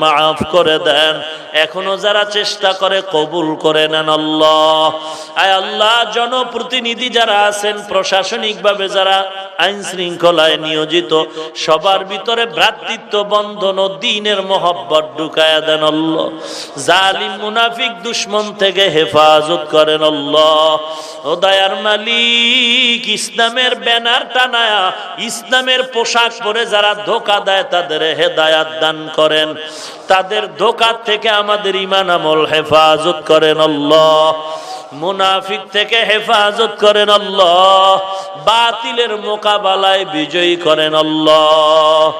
মাফ করে দেন। এখনও যারা চেষ্টা করে কবুল করে নেন আল্লাহ। আয় আল্লাহ, জনপ্রতিনিধি যারা আছেন, প্রশাসনিকভাবে যারা আইন শৃঙ্খলায় নিয়োজিত, সবার ভিতরে ভ্রাতৃত্ব বন্ধন ও দিনের মহব্বত ঢুকায়া দেন আল্লাহ। জালিম, মুনাফিক, দুশ্মন থেকে হেফাজত করেন আল্লাহ। ও দয়ার মালিক, ইসলামের ব্যানার টানায়া, ইসলামের পোশাক পরে যারা ধোকা দেয়, তাদের হেদায়াত দান করেন। তাদের ধোকা থেকে আমাদের ইমান আমল হেফাজত করেন আল্লাহ। মুনাফিক থেকে হেফাজত করেন আল্লাহ। বাতিলের মোকাবেলায় বিজয়ী করেন আল্লাহ।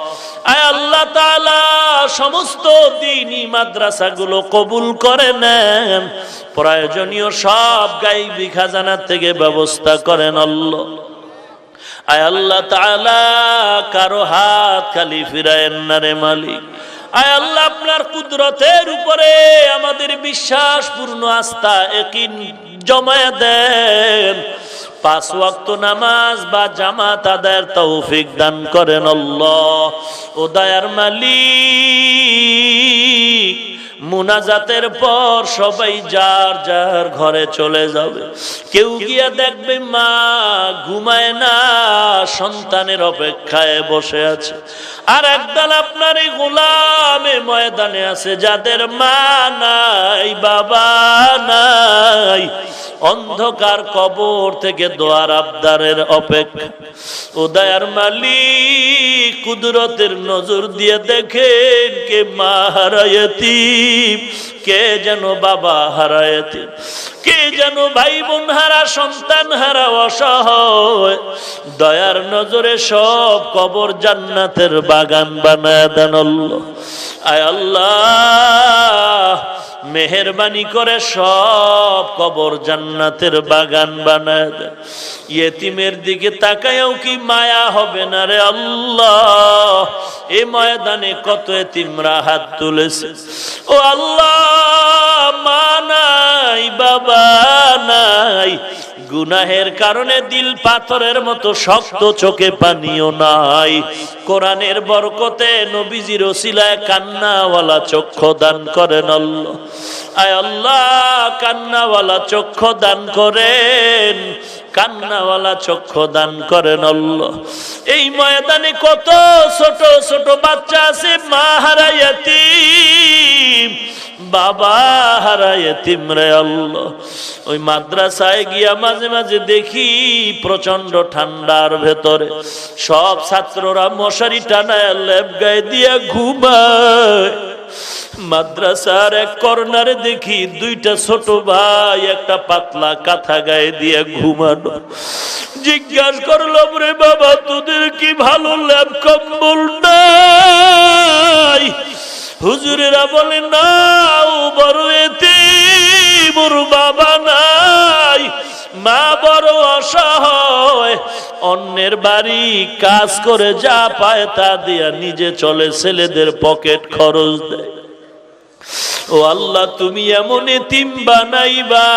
আয় আল্লাহ তাআলা, সমস্ত দিনই মাদ্রাসাগুলো কবুল করে নেন। প্রয়োজনীয় সব গাইবি খাজানা থেকে ব্যবস্থা করেন আল্লাহ। আয় আল্লাহ তাআলা, কারও হাত খালি ফিরায়েন না রে মালিক। আয় আল্লাহ, আপনার কুদরতের উপরে আমাদের বিশ্বাস পূর্ণ আস্থা একিন জমায় দেন। পাঁচ ওয়াক্ত নামাজ বা জামাত আদায়ের তৌফিক দান করেন আল্লাহ। ও দায়ার মালিক মুনাজাতের পর সবাই যার যার ঘরে চলে যাবে। কেউ গিয়া দেখবে মা ঘুমায় না, সন্তানের অপেক্ষায় বসে আছে। আর একদল আপনার এই গোলামে ময়দানে আছে, যাদের মা নাই, বাবা নাই। অন্ধকার কবর থেকে দোয়ার আবদারের অপেক্ষা। উদয়ার মালিক, কুদরতের নজর দিয়ে দেখেন কে মা হারায়তিম কে যেন বাবা হারায় কে যেন ভাই বোন হারা, সন্তান হারা অসহায়? দয়ার নজরে সব কবর জান্নাতের বাগান বানায় দেন আয় আল্লাহ মেহরবানি করে সব কবর জান্নাতের বাগান বানায় ইয়েতিমের দিকে তাকায়ও কি মায়া হবে না রে আল্লাহ। এ ময়দানে কত এতিমরা হাত তুলেছে। ও আল্লাহ! মা বাবা নাই। গুনাহের কারণে দিল পাথরের মতো শক্ত চোখে পানিও নাই। কোরআনের বরকতে নবীজির ওসিলায় কান্নাওয়ালা চক্ষু দান করেন আল্লাহ। আয় আল্লাহ, কান্নাওয়ালা চক্ষু দান করেন। কান্নাওয়ালা চক্ষু দান করেন আল্লাহ। এই ময়দানে কত ছোট ছোট বাচ্চা আছে, মা হারাইয়াতিম বাবা হারায় তিমরে আল্লাহ। ওই মাদ্রাসায় গিয়া মাঝে মাঝে দেখি প্রচণ্ড ঠান্ডার ভেতরে। সব ছাত্ররা মশারি টানায় লেপ গায়ে দিয়া ঘুমায়। মাদ্রাসার এক কর্নারে দেখি দুইটা ছোট ভাই, একটা পাতলা কাঁথা গায়ে দিয়ে ঘুমানো। জিজ্ঞাসা করলাম রে বাবা, তোদের কি ভালো ল্যাব কম্বল নাই? হুজুরেরা বলে, না, ও বড় এতে মোর বাবা নাই। মা বড় অসহায় অন্যের বাড়ি কাজ করে যা পায় তা দিয়া নিজে চলে ছেলেদের পকেট খরচ দেয়। ও আল্লাহ, তুমি এমন এতিম বানাইবা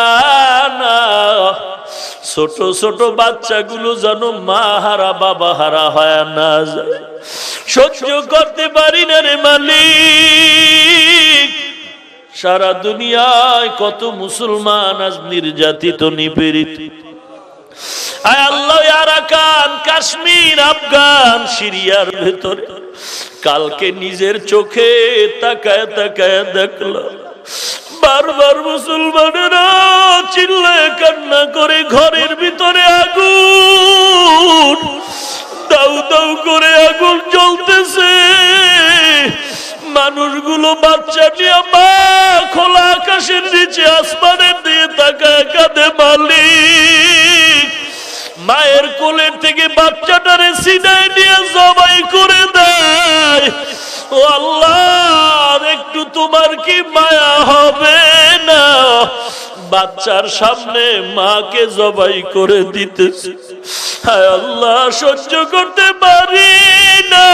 ছোট ছোট বাচ্চাগুলো যেন মা হারা, বাবা হারা হয় না সহ্য করতে পারি না রে মালিক। সারা দুনিয়ায় কত মুসলমান আজ নির্যাতিত, নিপীড়িত। আয় আরাকান কাশ্মীর, আফগান, সিরিয়ার ভেতরে। কালকে নিজের চোখে তাকায় তাকায় দেখলাম, বারবার মুসলমানেরা চিল্লায় কান্না করে ঘরের ভিতরে আগুন, দাউ দাউ করে আগুন জ্বলতেছে। মানুষগুলো বাচ্চা নিয়ে মা খোলা আকাশের নিচে আসমানের দিয়ে তাকায় কাঁদে মালিক। মায়ের কোলের থেকে বাচ্চাটারে সিনাই নিয়ে জবাই করে দেয়। ও আল্লাহ, একটু তোমার কি মায়া হবে না? বাচ্চার সামনে মাকে জবাই করে হায় আল্লাহ, সহ্য করতে পারি না।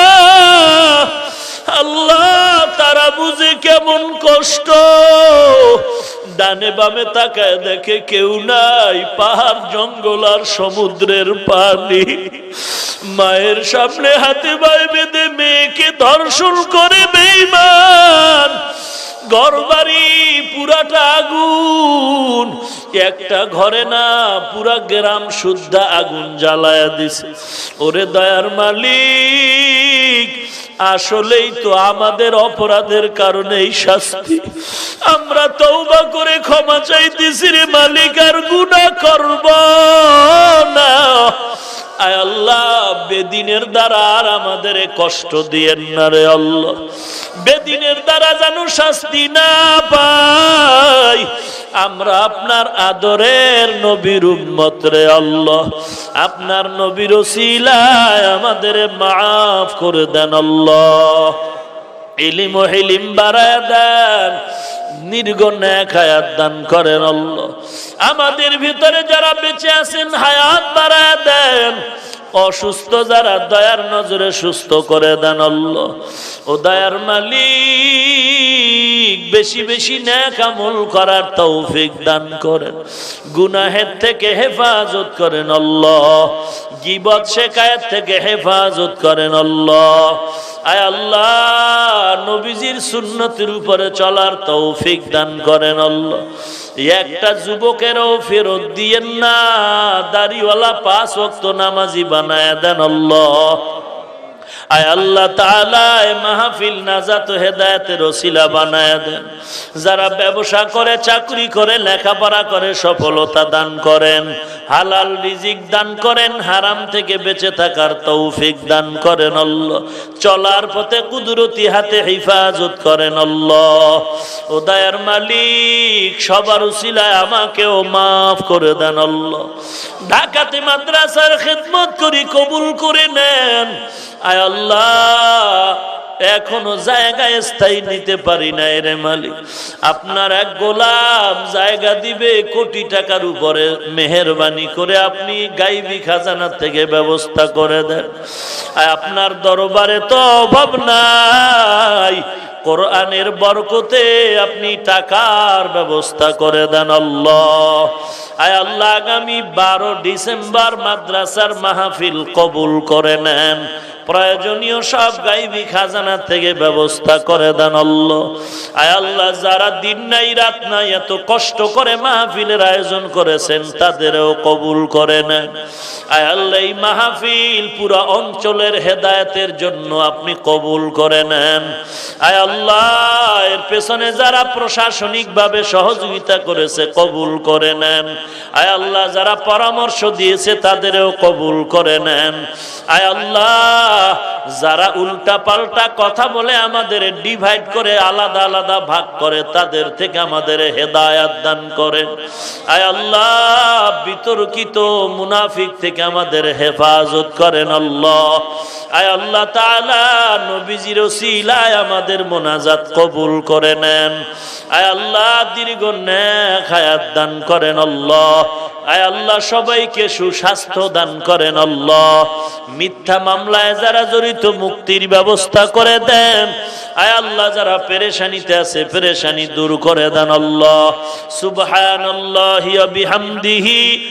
আল্লাহ, তারা বুঝে কেমন কষ্ট। ডানে বামে তাকায় দেখে কেউ নাই। পাহাড়, জঙ্গল আর সমুদ্রের পানি। মায়ের সামনে হাতে বাই বেঁধে মেয়েকে ধর্ষণ করে বেইমান ঘরবাড়ি পুরাটা আগুন। একটা ঘরে না, পুরা গ্রাম শুদ্ধ আগুন জ্বালায়া দিছে। ওরে দয়ার মালিক। আসলেই তো আমাদের অপরাধের কারণে এই শাস্তি। আমরা তৌবা করে ক্ষমা চাইতেছি রে মালিক, আর গুণা করব না। আল্লাহ, বেদিনের দ্বারা আর আমাদের কষ্ট দিয়েন না রে আল্লাহ। বেদিনের দ্বারা যেন শাস্তি না পাই, আমরা আপনার আদরের নবীর আল্লাহ। আপনার নবীর ওসিলায় আমাদের মাফ করে দেন আল্লাহ। ইলিম ও হিলিম বাড়ায় দেন, নির্গণ এক হায়াত দান করেন আল্লাহ। আমাদের ভিতরে যারা বেঁচে আছেন, হায়াত দেন অসুস্থ যারা দয়ার নজরে সুস্থ করে দেন অল্লাহ ও দয়ার মালিক, বেশি বেশি ন্যাক আমল করার তৌফিক দান করেন। গুনাহের থেকে হেফাজত করেন অল্লাহ গিবত শেখায়ের থেকে হেফাজত করেন আল্লাহ। আয় আল্লাহ, নবীজির সুন্নতির উপরে চলার তৌফিক দান করেন আল্লাহ। একটা যুবকেরও ফেরত দিয়েন না, দাড়িওয়ালা পাঁচ নামাজি বানায় দেন আল্লাহ। আয় আল্লাহ তাআলা, এ মাহফিল নাজাত হেদায়েতের ওসিলা বানায় দেন। যারা ব্যবসা করে, চাকরি করে, লেখাপড়া করে, সফলতা দান করেন। হালাল রিজিক দান করেন, হারাম থেকে বেঁচে থাকার তৌফিক দান করেন আল্লাহ। চলার পথে কুদরতি হাতে হিফাজত করেন আল্লাহ। ও দয়ার মালিক, সবার উসিলায় আমাকেও মাফ করে দেন আল্লাহ। ঢাকাতে মাদ্রাসার খেদমত করি কবুল করে নেন। আয় আল্লাহ এখনও জায়গায় স্থায়ী নিতে পারি না রে মালিক। আপনার এক গোলাম জায়গা দিবে, কোটি টাকার উপরে মেহরবানি করে আপনি গাইবি খাজানা থেকে ব্যবস্থা করে দেন। আপনার দরবারে তো অভাব নাই। কোরআনের বরকতে আপনি টাকার ব্যবস্থা করে দেন আল্লাহ। আয় আল্লাহ, আগামী বারো ডিসেম্বর মাদ্রাসার মাহফিল কবুল করে নেন। প্রয়োজনীয় সব গাইবি খাজানা থেকে ব্যবস্থা করে দেন আল্লাহ। আয় আল্লাহ, যারা দিন নাই, রাত নাই, এত কষ্ট করে মাহফিলের আয়োজন করেছেন, তাদেরও কবুল করে নেন। আয় আল্লাহ, এই মাহফিল পুরো অঞ্চলের হেদায়তের জন্য আপনি কবুল করে নেন। আয় আল্লাহ, এর পেছনে যারা প্রশাসনিক ভাবে সহযোগিতা করেছে, কবুল করে নেন। আয় আল্লাহ, যারা পরামর্শ দিয়েছে, তাদেরও কবুল করে নেন। আয় আল্লাহ যারা উল্টা পাল্টা কথা বলে আমাদের ডিভাইড করে, আলাদা আলাদা ভাগ করে, তাদের থেকে আমাদের হেদায়াত দান করেন। আয় আল্লাহ! বিতর্কিত মুনাফিক থেকে আমাদের হেফাজত করেন আল্লাহ। আয় আল্লাহ তাআলা, নবীজির ওসিলায় আমাদের মোনাজাত কবুল করে নেন। আয় আল্লাহ, দীর্ঘ নেক হায়াত দান করেন আল্লাহ। আয় আল্লাহ, সবাইকে সুস্বাস্থ্য দান করেন আল্লাহ। মিথ্যা মামলায় যারা জড়িত মুক্তির ব্যবস্থা করে দেন। আয় আল্লাহ, যারা পেরেশানিতে আছে, পেরেশানি দূর করে দেন আল্লাহ। সুবহানাল্লাহি ওয়া বিহামদিহি।